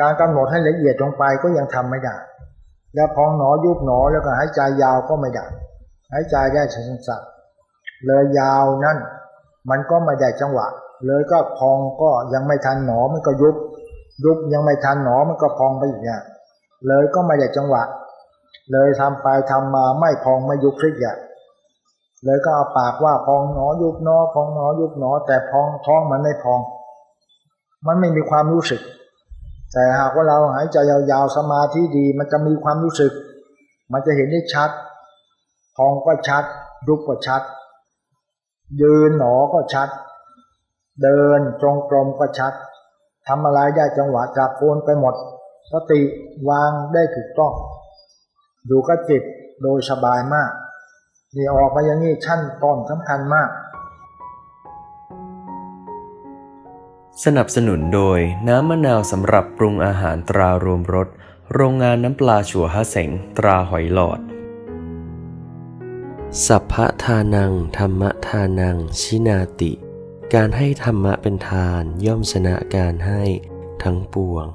การกำหนดให้ละเอียดลงไปก็ยังทำไม่ได้ แล้วพองหนอยุบหนอแล้วก็หายใจยาวก็ไม่ได้หายใจได้สั้นๆเลยยาวนั่นมันก็ไม่ได้จังหวะ เลยก็พองก็ยังไม่ทันหนอมันก็ยุบ ยุบยังไม่ทันหนอมันก็พองไปอีกเนี่ยเลยก็ไม่ได้จังหวะ เลยทำไปทำมาไม่พองไม่ยุบพลิกอะเลยก็เอาปากว่าพองหนอยุบหนอพองหนอยุบหนอ แต่พองท้องมันไม่พอง มันไม่มีความรู้สึก แต่หากว่าเราหายใจยาวๆสมาธิดี มันจะมีความรู้สึก มันจะเห็นได้ชัดพองก็ชัดยุบก็ชัด ยืนหนอก็ชัด เดินจงกรมก็ชัดทำอะไรได้จังหวะจากโคนไปหมดสติวางได้ถูกต้องอยู่กับจิตโดยสบายมากนี่ออกมาอย่างนี้ชั้นตอนสำคัญมาก สนับสนุนโดยน้ำมะนาวสำหรับปรุงอาหารตรารวมรส โรงงานน้ำปลาชัวฮะเสงตราหอยหลอด สัพพะทานัง ธรรมทานัง ชินาติ การให้ธรรมะเป็นทานย่อมชนะการให้ทั้งปวง